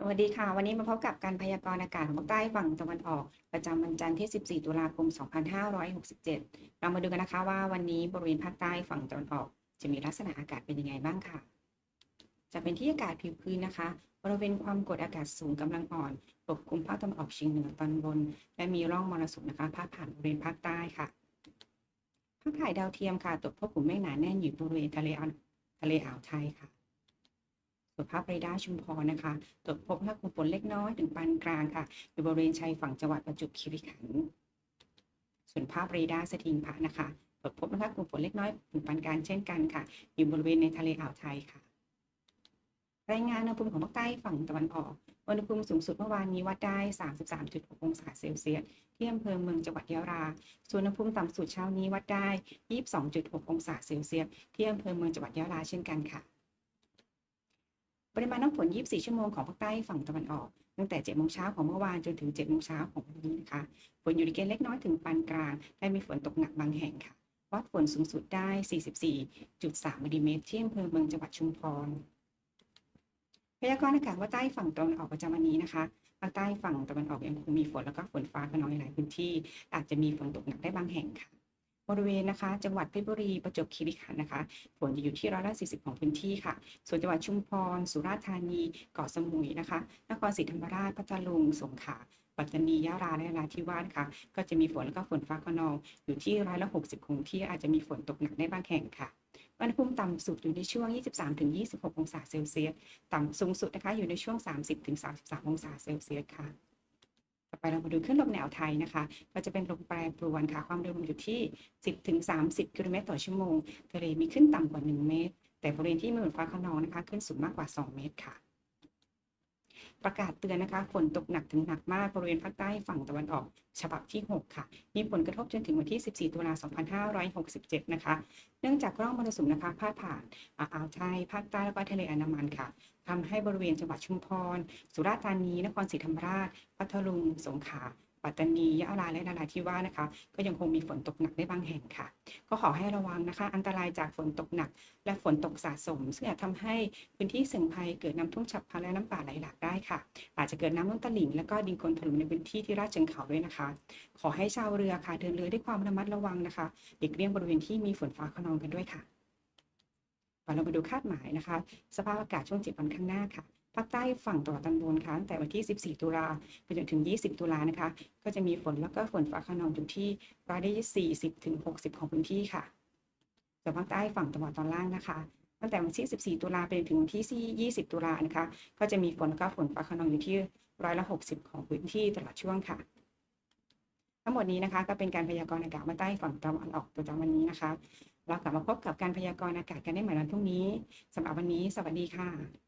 สวัสดีค่ะ วันนี้มาพบกับการพยากรณ์อากาศของภาคใต้ฝั่งตะวันออก ประจำวันจันทร์ที่ 14 ตุลาคม 2567 เรามาดูกันนะคะว่าวันนี้บริเวณภาคใต้ฝั่งตะวันออก จะมีลักษณะอากาศเป็นยังไงบ้างค่ะ จะเป็นที่อากาศผิวพื้นนะคะ บริเวณความกดอากาศสูงกำลังอ่อนปกคลุมภาคตะวันออกเฉียงเหนือตอนบน และมีร่องมรสุมนะคะพาดผ่านบริเวณภาคใต้ค่ะภาพถ่ายดาวเทียมค่ะตรวจพบกลุ่มเมฆหนาแน่นอยู่บริเวณทะเลอ่าวทะเลอ่าวไทยค่ะ ส่วนภาพเรดาร์ชุมพรนะคะตรวจพบว่ากลุ่มฝนเล็กน้อยถึงปานกลางค่ะอยู่บริเวณชายฝั่งจังหวัดประจวบคีรีขันธ์ส่วนภาพเรดาร์สถิงพระนะคะตรวจพบนะคะกลุ่มฝนเล็กน้อยถึงปานกลางเช่นกันค่ะ อยู่บริเวณในทะเลอ่าวไทยค่ะ รายงานอุณหภูมิของภาคใต้ฝั่งตะวันออกอุณหภูมิสูงสุดเมื่อวานนี้วัดได้ 33.6 องศาเซลเซียสที่อำเภอเมืองจังหวัดยะลา ส่วนอุณหภูมิต่ำสุดเช้านี้วัดได้ 22.6 องศาเซลเซียสที่อำเภอเมืองจังหวัดยะลาเช่นกันค่ะ ปริมาณน้ำฝน 24 ชั่วโมงของภาคใต้ฝั่งตะวันออก ตั้งแต่ 7 โมงเช้าของเมื่อวานจนถึง 7 โมงเช้าของวันนี้นะคะ ฝนอยู่ในเกณฑ์เล็กน้อยถึงปานกลาง และมีฝนตกหนักบางแห่งค่ะ วัดฝนสูงสุดได้ 44.3มิลลิเมตรที่อำเภอเมืองจังหวัดชุมพร พยากรณ์อากาศว่าใต้ฝั่งตะวันออกประจำวันนี้นะคะภาคใต้ฝั่งตะวันออกยังคงมีฝนแล้วก็ฝนฟ้าขนองในหลายพื้นที่ อาจจะมีฝนตกหนักได้บางแห่งค่ะ บริเวณนะคะ จังหวัดเพชรบุรีประจวบคีรีขันธ์นะคะฝนจะอยู่ที่ร้อยละ40 ของพื้นที่ค่ะ ส่วนจังหวัดชุมพร สุราษฎร์ธานีเกาะสมุยนะคะ นครศรีธรรมราชพัทลุงสงขลาปัตตานียะลาและนราธิวาสค่ะ ก็จะมีฝนแล้วก็ฝนฟ้าขนองอยู่ที่ร้อยละ60ของที่อาจจะมีฝนตกหนักได้บางแห่งค่ะอุณหภูมิต่ำสุดอยู่ในช่วง 23-26 องศาเซลเซียส ต่ำสูงสุดนะคะอยู่ในช่วง 30-33 องศาเซลเซียสค่ะ ไปเรามาดูขึ้นลมแนวไทยนะคะ ก็จะเป็นลมแปรปรวนค่ะ ความเร็วลมอยู่ที่ 10-30 กิโลเมตรต่อชั่วโมง ทะเลมีขึ้นต่ำกว่า 1 เมตร แต่บริเวณที่มีฝนฟ้าขนองนะคะ ขึ้นสูงมากกว่า 2 เมตรค่ะ ประกาศเตือนนะคะฝนตกหนักถึงหนักมากบริเวณภาคใต้ฝั่งตะวันออก ฉบับที่ 6 ค่ะ มีผลกระทบจนถึงวันที่ 14 ตุลา2567 นะคะ เนื่องจากร่องมรสุมนะคะพาดผ่านอ่าวไทยภาคใต้แล้วก็ทะเลอันดามันค่ะทำให้บริเวณจังหวัดชุมพร สุราษฎร์ธานี นครศรีธรรมราช พัทลุง สงขลา ปัตตานียะลาและนราธิวาสนะคะ ก็ยังคงมีฝนตกหนักได้บางแห่งค่ะ ก็ขอให้ระวังนะคะ อันตรายจากฝนตกหนัก และฝนตกสะสม ซึ่งอาจทำให้พื้นที่เสี่ยงภัยเกิดน้ำท่วมฉับพลันและน้ำป่าไหลหลากได้ค่ะ อาจจะเกิดน้ำล้นตลิ่งและก็ดินโคลนถล่มในพื้นที่ที่ลาดเชิงเขาด้วยนะคะ ขอให้ชาวเรือค่ะเดินเรือด้วยความระมัดระวังนะคะหลีกเลี่ยงบริเวณที่มีฝนฟ้าขนองกันด้วยค่ะเรามาดูคาดหมายนะคะ สภาพอากาศช่วง7วันข้างหน้าค่ะ ภาคใต้ฝั่งตะวันตอนบนค่ะตั้งแต่วันที่ 14 ตุลาไปจนถึง 20 ตุลานะคะ ก็จะมีฝนแล้วก็ฝนฟ้าขนองอยู่ที่ร้อยละ40ถึง60 ของพื้นที่ค่ะส่วนภาคใต้ฝั่งตะวันตอนล่างนะคะตั้งแต่วันที่ 14 ตุลาไปจนถึงวันที่ 20 ตุลานะคะ ก็จะมีฝนแล้วก็ฝนฟ้าขนองอยู่ที่ร้อยละ 60 ของพื้นที่ตลอดช่วงค่ะ ทั้งหมดนี้นะคะก็เป็นการพยากรณ์อากาศมาใต้ฝั่งตะวันออกประจำวันนี้นะคะ เรากลับมาพบกับการพยากรณ์อากาศกันได้ใหม่วันพรุ่งนี้สำหรับวันนี้ สวัสดีค่ะ